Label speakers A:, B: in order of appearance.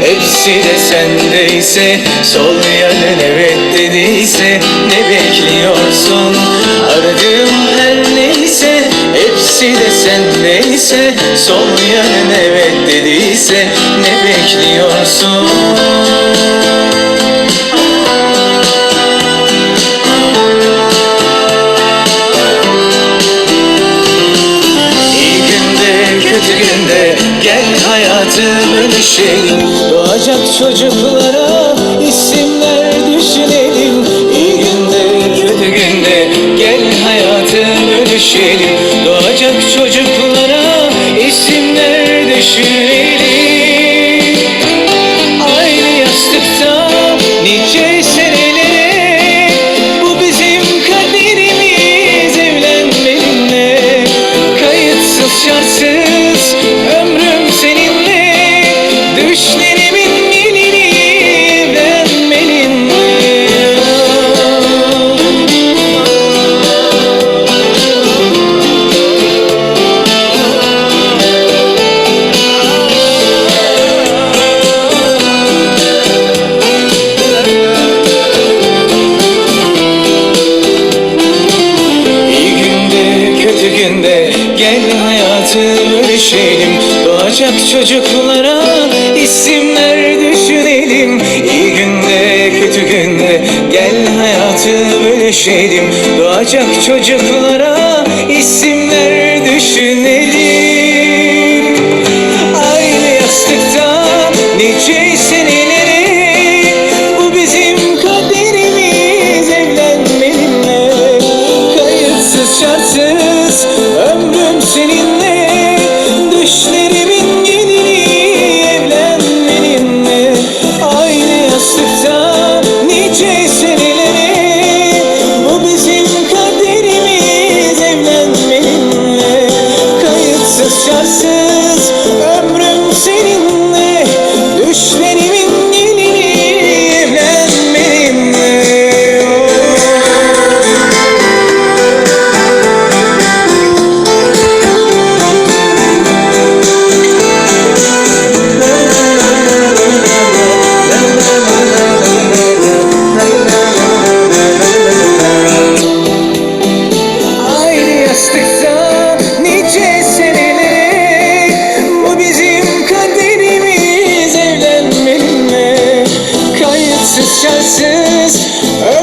A: hepsi de sendeyse Sol yanın evet dediyse Ne bekliyorsun? Aradığım her neyse Hepsi de sendeyse Sol yanın evet dediyse Ne bekliyorsun gel hayatı bölüşelim Doğacak çocuklara isimler düşünelim. İyi günde kötü günde gel hayatı bölüşelim Doğacak çocuklara gel hayatı bölüşelim Doğacak çocuklara isimler düşünelim. İyi günde kötü günde gel hayatı bölüşelim Doğacak çocuklara isimler düşünelim şartsız ömrüm